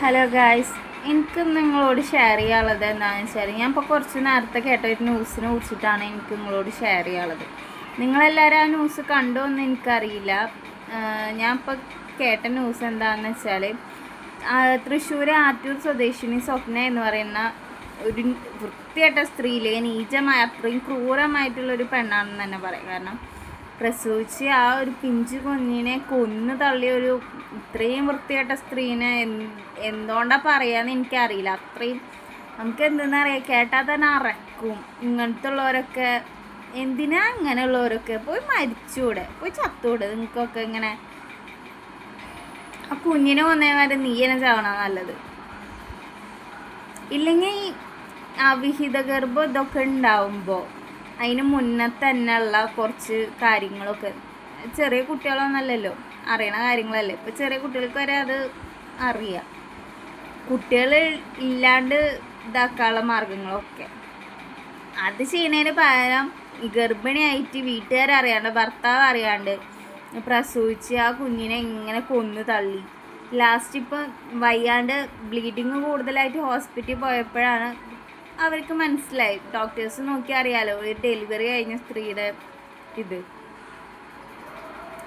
Hello guys എനിക്ക് നിങ്ങളോട് share ചെയ്യാനുള്ളത് എന്താണെന്ന് വെച്ചാൽ ഞാൻ ഇപ്പോൾ കുറച്ച് നേരത്തെ കേട്ട ഒരു ന്യൂസിനെ കുറിച്ചിട്ടാണ് എനിക്ക് നിങ്ങളോട് ഷെയർ ചെയ്യാനുള്ളത്. നിങ്ങളെല്ലാവരും ആ ന്യൂസ് കണ്ടോ എന്ന് എനിക്കറിയില്ല. ഞാൻ ഇപ്പോൾ കേട്ട ന്യൂസ് എന്താണെന്ന് വെച്ചാൽ തൃശ്ശൂർ ആറ്റൂർ സ്വദേശിനി സ്വപ്ന എന്ന് പറയുന്ന ഒരു വൃത്തിയായിട്ട സ്ത്രീയിലെ നീചമായ അത്രയും ക്രൂരമായിട്ടുള്ളൊരു പെണ്ണാണെന്ന് തന്നെ പറയാം. കാരണം പ്രസവിച്ച് ആ ഒരു പിഞ്ചു കുഞ്ഞിനെ കൊന്നു തള്ളിയ ഒരു ഇത്രയും വൃത്തികെട്ട സ്ത്രീനെ എന്ത് എന്തുകൊണ്ടാണ് പറയാന്ന് എനിക്കറിയില്ല. അത്രയും നമുക്ക് എന്തെന്ന് അറിയാം. കേട്ടാൽ തന്നെ അറക്കും. ഇങ്ങനത്തെ ഉള്ളവരൊക്കെ എന്തിനാ അങ്ങനെയുള്ളവരൊക്കെ? പോയി മരിച്ചൂടെ. പോയി ചത്തൂടെ നിങ്ങൾക്കൊക്കെ ഇങ്ങനെ ആ കുഞ്ഞിനെ കൊന്നേമാരെ നീ എന്നെ ചാവണ നല്ലത്. ഇല്ലെങ്കിൽ അവിഹിത ഗർഭം ഇതൊക്കെ ഉണ്ടാവുമ്പോൾ അതിന് മുന്നേ തന്നെ ഉള്ള കുറച്ച് കാര്യങ്ങളൊക്കെ. ചെറിയ കുട്ടികളൊന്നല്ലല്ലോ അറിയണ കാര്യങ്ങളല്ലേ. ഇപ്പം ചെറിയ കുട്ടികൾക്ക് വരെ അത് അറിയാം. കുട്ടികൾ ഇല്ലാണ്ട് ഇതാക്കാനുള്ള മാർഗങ്ങളൊക്കെ. അത് ചെയ്യുന്നതിന് പകരം ഗർഭിണിയായിട്ട് വീട്ടുകാരറിയാണ്ട് ഭർത്താവ് അറിയാണ്ട് പ്രസവിച്ച് ആ കുഞ്ഞിനെ ഇങ്ങനെ കൊന്നു തള്ളി. ലാസ്റ്റ് ഇപ്പം വയ്യാണ്ട് ബ്ലീഡിങ് കൂടുതലായിട്ട് ഹോസ്പിറ്റലിൽ പോയപ്പോഴാണ് അവർക്ക് മനസ്സിലായി. ഡോക്ടേഴ്സ് നോക്കി അറിയാലോ ഒരു ഡെലിവറി കഴിഞ്ഞ സ്ത്രീയുടെ ഇത്.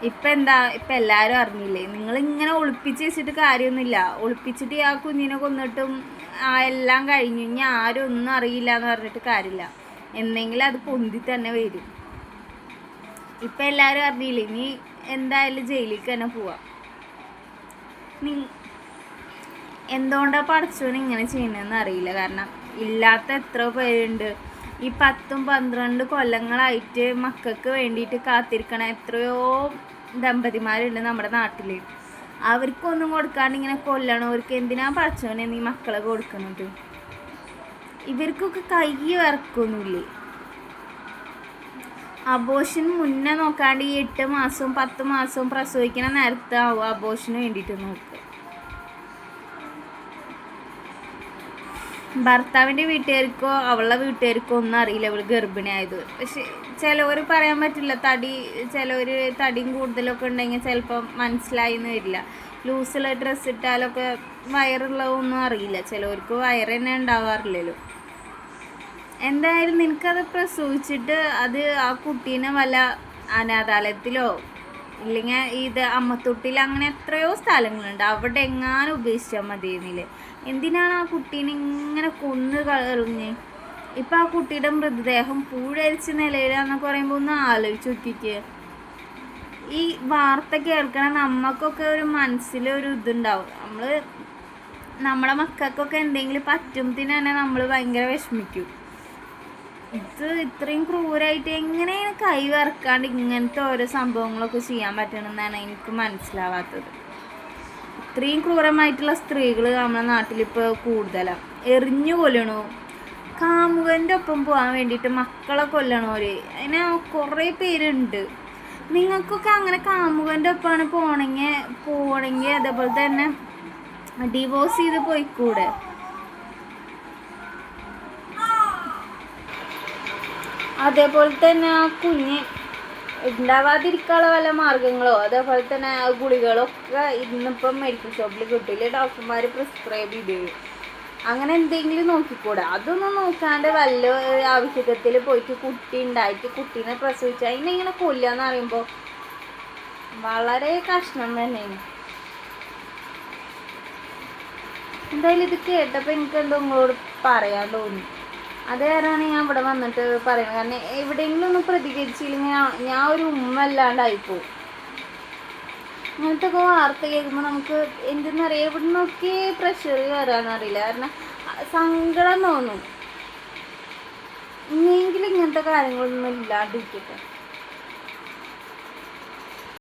ഇപ്പം എന്താ ഇപ്പം എല്ലാരും അറിഞ്ഞില്ലേ? നിങ്ങൾ ഇങ്ങനെ ഒളിപ്പിച്ച് വെച്ചിട്ട് കാര്യമൊന്നുമില്ല. ഒളിപ്പിച്ചിട്ട് ആ കുഞ്ഞിനെ കൊന്നിട്ടും ആ എല്ലാം കഴിഞ്ഞു. ഇനി ആരും ഒന്നും അറിയില്ല എന്ന് പറഞ്ഞിട്ട് കാര്യമില്ല. എന്തെങ്കിലും അത് പൊന്തി തന്നെ വരും. ഇപ്പം എല്ലാരും അറിഞ്ഞില്ലേ? ഇനി എന്തായാലും ജയിലിലേക്ക് തന്നെ പോവാം. എന്തുകൊണ്ടാ എന്തുകൊണ്ടാണ് പഠിച്ചോന് ഇങ്ങനെ ചെയ്യണമെന്ന് അറിയില്ല. കാരണം ഇല്ലാത്ത എത്ര പേരുണ്ട്. ഈ പത്തും പന്ത്രണ്ട് കൊല്ലങ്ങളായിട്ട് മക്കൾക്ക് വേണ്ടിയിട്ട് കാത്തിരിക്കണ എത്രയോ ദമ്പതിമാരുണ്ട് നമ്മുടെ നാട്ടിൽ അവർക്കൊന്നും കൊടുക്കാണ്ട് ഇങ്ങനെ കൊല്ലണവർക്ക് എന്തിനാ പഠിച്ചോനെ നീ മക്കളെ കൊടുക്കുന്നത് ഇവർക്കൊക്കെ കൈ വറക്കൊന്നുമില്ലേ? അബോഷൻ മുന്നേ നോക്കാണ്ട് ഈ എട്ട് മാസവും പത്ത് മാസവും പ്രസവിക്കണ നേരത്തെ ആവും അബോഷന് വേണ്ടിയിട്ട് നോക്കുക. ഭർത്താവിന്റെ വീട്ടുകാർക്കോ അവളുടെ വീട്ടുകാർക്കോ ഒന്നും അറിയില്ല അവൾ ഗർഭിണിയായത്. പക്ഷെ ചിലവർ പറയാൻ പറ്റില്ല തടി ചിലവർ തടിയും കൂടുതലൊക്കെ ഉണ്ടെങ്കിൽ ചിലപ്പം മനസ്സിലായി എന്ന് വരില്ല. ലൂസുള്ള ഡ്രസ്സ് ഇട്ടാലൊക്കെ വയറുള്ളതൊന്നും അറിയില്ല ചിലവർക്ക് വയറ് തന്നെ ഉണ്ടാവാറില്ലല്ലോ. എന്തായാലും നിനക്കത് പ്രസവിച്ചിട്ട് അത് ആ കുട്ടീനെ വല്ല അനാഥാലയത്തിലോ ഇല്ലെങ്കിൽ ഇത് അമ്മത്തൊട്ടിൽ അങ്ങനെ എത്രയോ സ്ഥലങ്ങളുണ്ട്. അവിടെ എങ്ങാനും ഉപേക്ഷിച്ചാൽ മതിയെന്നില്ലേ എന്തിനാണ് ആ കുട്ടീനെ ഇങ്ങനെ കൊന്നു കളഞ്ഞ്? ഇപ്പം ആ കുട്ടിയുടെ മൃതദേഹം പൂഴരിച്ച നിലയിലാണെന്നൊക്കെ പറയുമ്പോൾ ഒന്ന് ആലോചിച്ച് നോക്കിക്ക്. ഈ വാർത്ത കേൾക്കണ നമുക്കൊക്കെ ഒരു മനസ്സിലൊരു ഇതുണ്ടാവും. നമ്മൾ നമ്മളെ മക്കൾക്കൊക്കെ എന്തെങ്കിലും പറ്റും തന്നെ നമ്മൾ ഭയങ്കര വിഷമിക്കും. ഇത് ഇത്രയും ക്രൂരായിട്ട് എങ്ങനെയാണ് കൈ വറക്കാണ്ട് ഇങ്ങനത്തെ ഓരോ സംഭവങ്ങളൊക്കെ ചെയ്യാൻ പറ്റണമെന്നാണ് എനിക്ക് മനസ്സിലാവാത്തത്. ഇത്രയും ക്രൂരമായിട്ടുള്ള സ്ത്രീകൾ നമ്മുടെ നാട്ടിലിപ്പോൾ കൂടുതലാണ് എറിഞ്ഞു കൊല്ലണു. കാമുകന്റെ ഒപ്പം പോകാൻ വേണ്ടിയിട്ട് മക്കളെ കൊല്ലണോര്. അതിന് കുറേ പേരുണ്ട്. നിങ്ങൾക്കൊക്കെ അങ്ങനെ കാമുകന്റെ ഒപ്പമാണ് പോണെങ്കിൽ പോകണമെങ്കിൽ അതേപോലെ തന്നെ ഡിവോഴ്സ് ചെയ്ത് പോയിക്കൂടെ? അതേപോലെ തന്നെ ആ കുഞ്ഞ് ഉണ്ടാവാതിരിക്കാനുള്ള വല്ല മാർഗങ്ങളോ അതേപോലെ തന്നെ ആ ഗുളികളോ ഒക്കെ ഇന്നിപ്പം മെഡിക്കൽ ഷോപ്പിൽ കിട്ടില്ല ഡോക്ടർമാർ പ്രിസ്ക്രൈബ് ചെയ്ത്. അങ്ങനെ എന്തെങ്കിലും നോക്കിക്കൂടെ? അതൊന്നും നോക്കാണ്ട് വല്ല ആവശ്യത്തിൽ പോയിട്ട് കുട്ടി ഉണ്ടായിട്ട് കുട്ടീനെ പ്രസവിച്ച് അതിനെ ഇങ്ങനെ കൊല്ലുക എന്ന് പറയുമ്പോൾ വളരെ കഷ്ണം തന്നെയാണ്. എന്തായാലും ഇത് കേട്ടപ്പോൾ എനിക്ക് എന്തോ നിങ്ങളോട് പറയാൻ തോന്നി. അത് ഞാൻ ഇവിടെ വന്നിട്ട് പറയുന്നത്. കാരണം എവിടെയെങ്കിലും ഒന്ന് പ്രതികരിച്ചില്ലെങ്കിൽ ഞാൻ- ഒരു ഉമ്മ അല്ലാണ്ടായിപ്പോവും അങ്ങനത്തെ ഒക്കെ വാർത്ത കേൾക്കുമ്പോൾ നമുക്ക് എന്തെന്നറിയാം എവിടെ നിന്നൊക്കെ പ്രഷർ കയറാന്നറിയില്ല കാരണം സങ്കടം തോന്നും. ഇനിയെങ്കിലും ഇങ്ങനത്തെ കാര്യങ്ങളൊന്നും ഇല്ലാണ്ടിരിക്കട്ടെ.